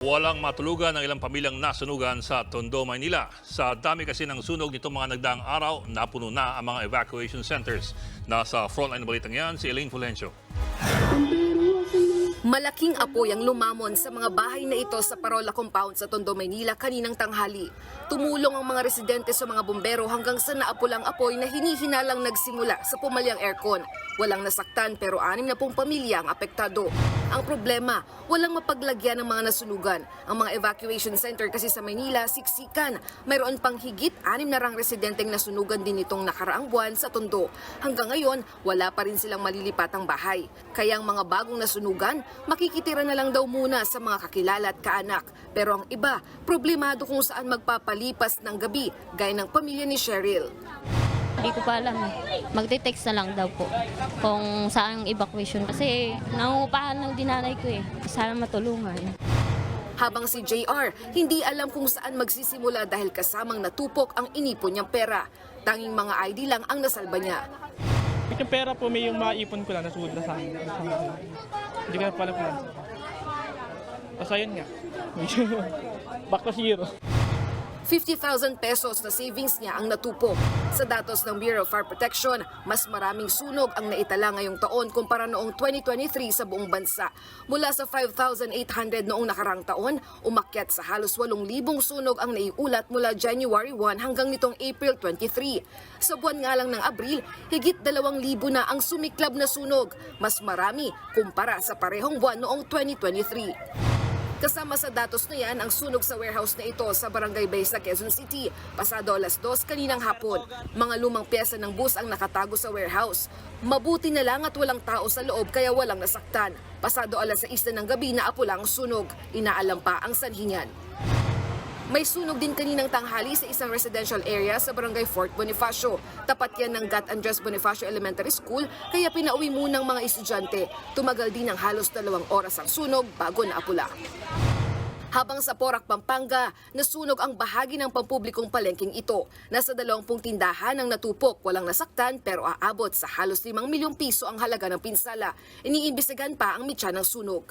Walang matulugan ng ilang pamilyang nasunugan sa Tondo, Maynila. Sa dami kasi ng sunog nitong mga nagdaang araw, napuno na ang mga evacuation centers. Nasa frontline na balitang yan, si Elaine Fulencio. Malaking apoy ang lumamon sa mga bahay na ito sa Parola Compound sa Tondo, Maynila kaninang tanghali. Tumulong ang mga residente sa mga bumbero hanggang sa naapulang apoy na hinihinalang nagsimula sa pumalyang aircon. Walang nasaktan pero anim na pong pamilya ang apektado. Ang problema, walang mapaglagyan ng mga nasunugan. Ang mga evacuation center kasi sa Maynila, siksikan. Mayroon pang higit anim na rang residenteng nasunugan din itong nakaraang buwan sa Tondo. Hanggang ngayon, wala pa rin silang malilipatang bahay. Kaya ang mga bagong nasunugan, makikitira na lang daw muna sa mga kakilala at kaanak. Pero ang iba, problemado kung saan magpapalipas ng gabi, gaya ng pamilya ni Cheryl. Hindi ko pa alam eh. Magte-text na lang daw po kung saan ang evacuation. Kasi nangungupahan ng dinanay ko eh. Sana matulungan. Habang si JR, hindi alam kung saan magsisimula dahil kasamang natupok ang inipon niyang pera. Tanging mga ID lang ang nasalba niya. Yung pera po, may yung maipon ko lang, nasuod na sa akin. Hindi ko na pala kung ano. Tapos ayun nga. Back to zero. 50,000 pesos na savings niya ang natupok. Sa datos ng Bureau of Fire Protection, mas maraming sunog ang naitala ngayong taon kumpara noong 2023 sa buong bansa. Mula sa 5,800 noong nakarang taon, umakyat sa halos 8,000 sunog ang naiulat mula January 1 hanggang nitong April 23. Sa buwan nga lang ng Abril, higit 2,000 na ang sumiklab na sunog, mas marami kumpara sa parehong buwan noong 2023. Kasama sa datos na yan ang sunog sa warehouse na ito sa Barangay Bay sa Quezon City. Pasado alas 2 kaninang hapon, mga lumang pyesa ng bus ang nakatago sa warehouse. Mabuti na lang at walang tao sa loob kaya walang nasaktan. Pasado alas 6 na ng gabi na apula ang sunog. Inaalam pa ang sanhi niyan. May sunog din kaninang tanghali sa isang residential area sa barangay Fort Bonifacio. Tapat yan ng Gat Andres Bonifacio Elementary School kaya pinauwi munang mga estudyante. Tumagal din ng halos dalawang oras ang sunog bago naapula. Habang sa Porac, Pampanga, nasunog ang bahagi ng pampublikong palengking ito. Nasa dalawampung tindahan ang natupok, walang nasaktan pero aabot sa halos 5 milyong piso ang halaga ng pinsala. Iniimbestigan pa ang mitya ng sunog.